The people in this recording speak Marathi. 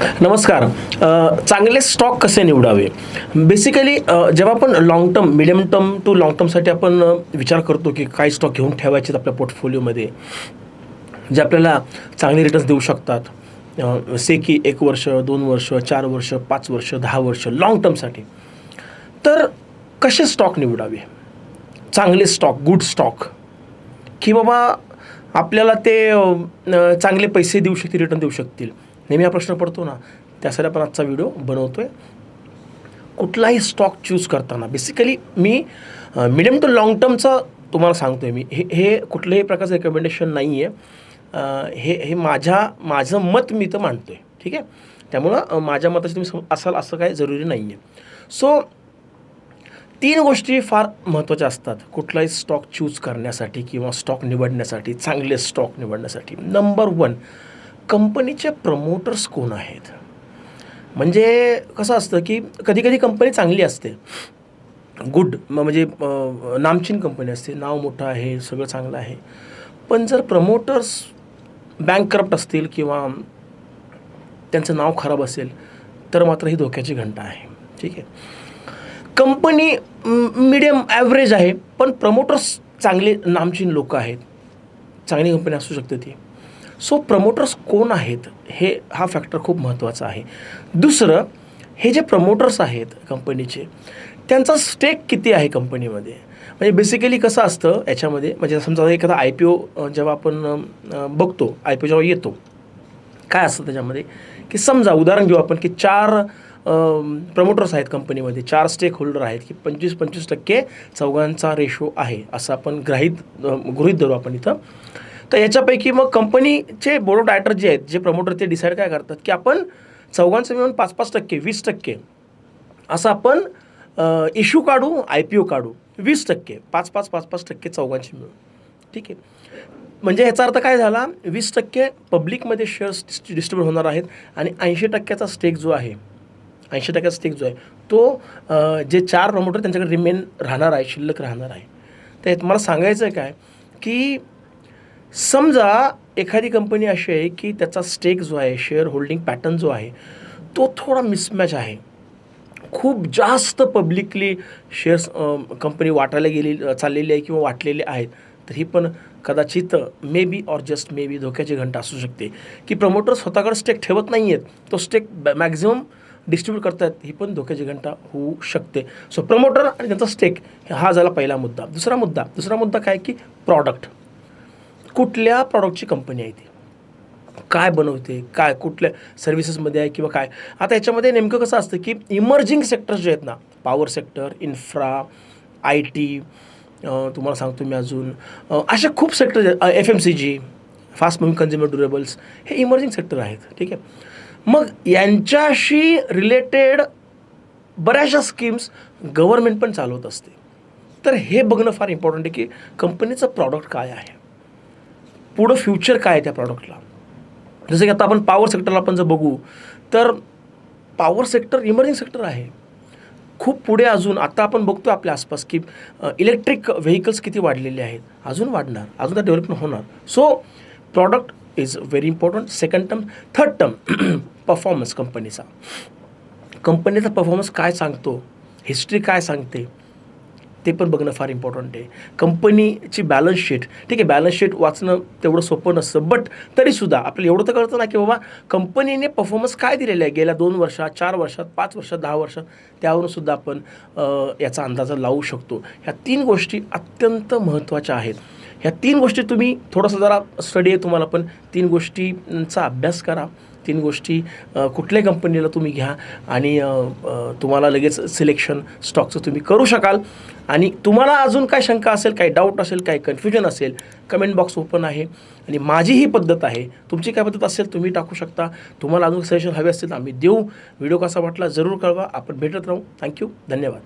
नमस्कार. चांगले स्टॉक कसे निवडावे? बेसिकली जेव्हा आपण long term medium term to long टर्मसाठी आपण विचार करतो की काय स्टॉक घेऊन ठेवायचे आपल्या पोर्टफोलिओमध्ये जे आपल्याला चांगले रिटर्न्स देऊ शकतात. जसे से की एक वर्ष दोन वर्ष चार वर्ष पाच वर्ष दहा वर्ष लाँग टर्मसाठी तर कसे स्टॉक निवडावे? चांगले स्टॉक गुड स्टॉक की बाबा आपल्याला ते चांगले पैसे देऊ शकतील रिटर्न देऊ शकतील. नेहमी हा प्रश्न पडतो ना त्यासाठी आपण आजचा व्हिडिओ बनवतो आहे कुठलाही स्टॉक चूज करताना बेसिकली मी मिडियम टू लाँग टर्मचं तुम्हाला सांगतो आहे मी. हे हे कुठल्याही प्रकारचं रेकमेंडेशन नाही आहे हे हे माझ्या माझं मत मी तर मांडतो आहे ठीक आहे? त्यामुळं माझ्या मताशी तुम्ही सम- असाल असं काही जरुरी नाही आहे सो तीन गोष्टी फार महत्त्वाच्या असतात. कुठलाही स्टॉक चूज करण्यासाठी किंवा स्टॉक निवडण्यासाठी चांगले स्टॉक निवडण्यासाठी. नंबर वन कंपनीचे प्रमोटर्स कोण आहेत? म्हणजे कसं असतं की कधी कधी कंपनी चांगली असते. गुड म्हणजे नामचीन कंपनी असते. नाव मोठं आहे सगळं चांगलं आहे. पण जर प्रमोटर्स बँक करप्ट असतील किंवा त्यांचं नाव खराब असेल तर मात्र ही धोक्याची घंटा आहे. ठीक आहे? कंपनी मिडियम ॲव्हरेज आहे पण प्रमोटर्स चांगले नामचीन लोक आहेत. चांगली कंपनी असू शकते ती. सो प्रमोटर्स कोण आहेत? हे हा फॅक्टर खूप महत्त्वाचा आहे. दुसरं हे जे प्रमोटर्स आहेत कंपनीचे त्यांचा स्टेक किती आहे कंपनीमध्ये म्हणजे बेसिकली कसं असतं याच्यामध्ये? म्हणजे समजा एखादा आय पी ओ जेव्हा आपण बघतो आय पी ओ जेव्हा येतो काय असतं त्याच्यामध्ये? की समजा उदाहरण घेऊ आपण की चार प्रमोटर्स आहेत कंपनीमध्ये चार स्टेक होल्डर आहेत की पंचवीस पंचवीस टक्के चौघांचा रेशो आहे असं आपण ग्राहित गृहित धरू आपण इथं. तर याच्यापैकी मग कंपनीचे बोर्ड ऑफ डायरेक्टर जे आहेत जे प्रमोटर ते डिसाईड काय करतात की आपण चौघांचं मिळून पाच पाच टक्के वीस टक्के असं आपण इश्यू काढू आय पी ओ काढू वीस टक्के पाच पाच पाच पाच टक्के चौघांची मिळून. ठीक आहे? म्हणजे ह्याचा अर्थ काय झाला? वीस टक्के पब्लिकमध्ये शेअर्स डिस्ट्रीब्यूट होणार आहेत आणि ऐंशी टक्क्याचा स्टेक जो आहे ऐंशी टक्क्याचा स्टेक जो आहे तो जे चार प्रमोटर त्यांच्याकडे रिमेन राहणार आहे शिल्लक राहणार आहे. तर मला सांगायचं आहे काय? की समजा एखादी कंपनी अशी आहे की त्याचा स्टेक जो आहे शेअर होल्डिंग पॅटर्न जो आहे तो थोडा मिसमॅच आहे. खूप जास्त पब्लिकली शेअर्स कंपनी वाटायला गेली चाललेली आहे किंवा वाटलेले आहेत तर ही पण कदाचित may be or just may be धोक्याची घंटा असू शकते. की प्रमोटर स्वतःकडे स्टेक ठेवत नाही आहेत तो स्टेक मॅक्झिमम डिस्ट्रीब्यूट करतात ही पण धोक्याची घंटा होऊ शकते. सो प्रमोटर आणि त्यांचा स्टेक हा झाला पहिला मुद्दा. दुसरा मुद्दा दुसरा मुद्दा काय की प्रॉडक्ट कुठल्या प्रॉडक्टची कंपनी आहे ती? काय बनवते? काय कुठल्या सर्व्हिसेसमध्ये आहे किंवा काय? आता याच्यामध्ये नेमकं कसं असतं की इमर्जिंग सेक्टर्स जे आहेत ना power sector infra I T तुम्हाला सांगतो मी अजून असे खूप sector F M C G fast moving consumer durables हे इमर्जिंग सेक्टर आहेत ठीक आहे? मग यांच्याशी रिलेटेड बऱ्याचशा स्कीम्स गव्हर्नमेंट पण चालवत असते. तर हे बघणं फार इम्पॉर्टंट आहे की कंपनीचं प्रॉडक्ट काय आहे? पुढं फ्युचर काय आहे त्या प्रॉडक्टला जसं की आता आपण पॉवर सेक्टरला आपण जर बघू तर पॉवर सेक्टर इमर्जिंग सेक्टर आहे. खूप पुढे अजून आता आपण बघतो आपल्या आसपास की इलेक्ट्रिक व्हेकल्स किती वाढलेले आहेत. अजून वाढणार अजून त्या डेव्हलपमेंट होणार. So product is very important second term third term performance कंपनीचा कंपनीचा परफॉर्मन्स काय सांगतो? हिस्ट्री काय सांगते? ते पण बघणं फार इम्पॉर्टंट आहे. कंपनीची बॅलन्स शीट ठीक आहे बॅलन्स शीट वाचणं तेवढं सोपं नसतं बट तरीसुद्धा आपल्याला एवढं तर कळतं ना की बाबा कंपनीने परफॉर्मन्स काय दिलेला आहे? गेल्या दोन वर्षात चार वर्षात पाच वर्षात दहा वर्षात त्यावरून सुद्धा आपण याचा अंदाजा लावू शकतो. ह्या तीन गोष्टी अत्यंत महत्त्वाच्या आहेत. ह्या तीन गोष्टी तुम्ही थोडंसं जरा स्टडी आहे तुम्हाला पण तीन गोष्टींचा अभ्यास करा. तीन गोष्टी कुठल्याही कंपनीला तुम्ही घ्या आणि तुम्हाला लगेच सिलेक्शन स्टॉकचं तुम्ही करू शकाल. आणि तुम्हाला अजून काय शंका असेल काही डाऊट असेल काही कन्फ्युजन असेल कमेंट बॉक्स ओपन आहे. आणि माझी ही पद्धत आहे. तुमची काय पद्धत असेल तुम्ही टाकू शकता. तुम्हाला अजून सजेशन हवे असतील आम्ही देऊ. व्हिडिओ कसा वाटला जरूर कळवा. आपण भेटत राहू. थँक्यू धन्यवाद.